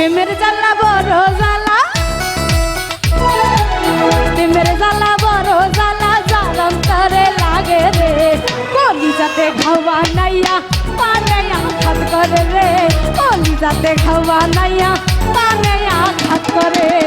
প্রেমের জ্বালা বড় জ্বালা। প্রেমের জ্বালা বড় জ্বালা, জ্বালাম তারে লাগে রে। কলিজাতে খাওয়া নাইয়া, পানে আঘাত করে রে। কলিজাতে খাওয়া নাইয়া, পানে আঘাত করে।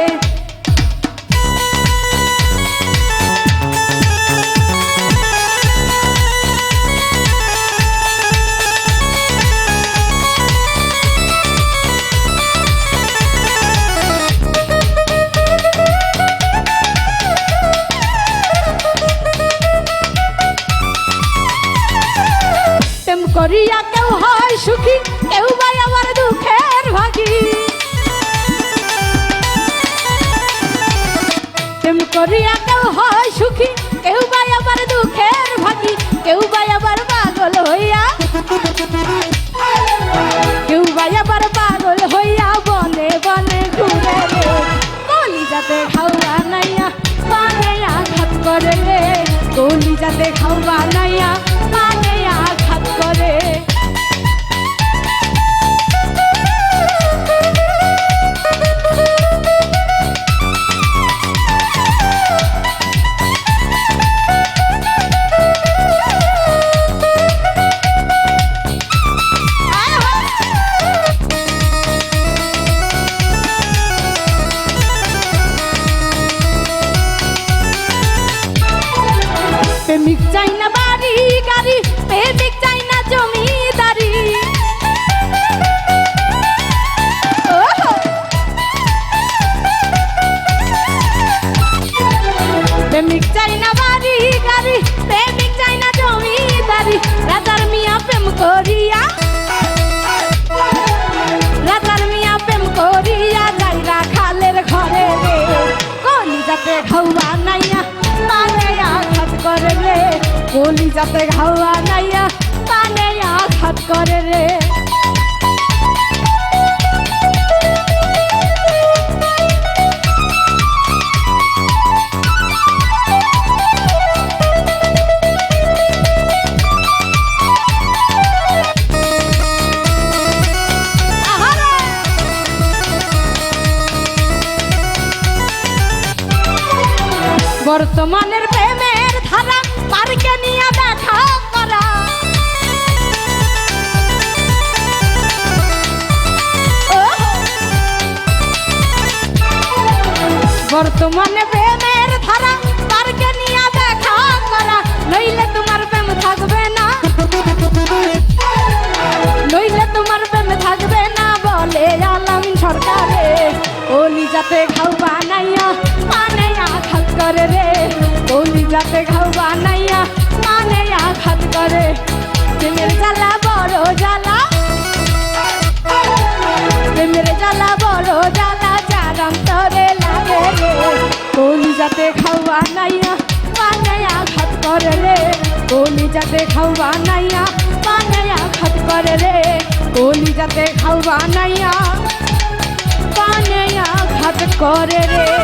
করিয়া কেউ হয় সুখী, কেউ ভাই আমার দুঃখের ভাগী। প্রেম করিয়া কেউ হয় সুখী, কেউ ভাই আবার দুঃখের ভাগী, কেউ ভাই আবার পাগল হইয়া। কেউ ভাই আবার পাগল হইয়া বনে বনে ঘুরে কলিজাতে খাওয়া নাইয়া, পানে আঘাত করে কলিজাতে খাওয়া নাইয়া প্রেমিক চাই না বাড়ি, গাড়ি। প্রেমিক চাই না জমিদারি। রাজার মিয়া প্রেম করিয়া, রাজার মিয়া প্রেম করিয়া যাই রাখালের ঘরে রে। কলি যাতে খাওয়া নাইয়া পানে আঘাত করে রে। কলি যাতে খাওয়া নাইয়া পানে আঘাত করে রে। বর্তমানের প্রেমের ধারা পার্কে নিয়ে দেখা করা! বর্তমানে অন্তরে লাগে রে। ওলি যাতে খাওয়া নাইয়া পানে আঘাত করে রে। ওলি যাতে খাওয়া নাইয়া পানে আঘাত করে রে। ওলি যাতে খাওয়া নাইয়া পানে আঘাত করে রে।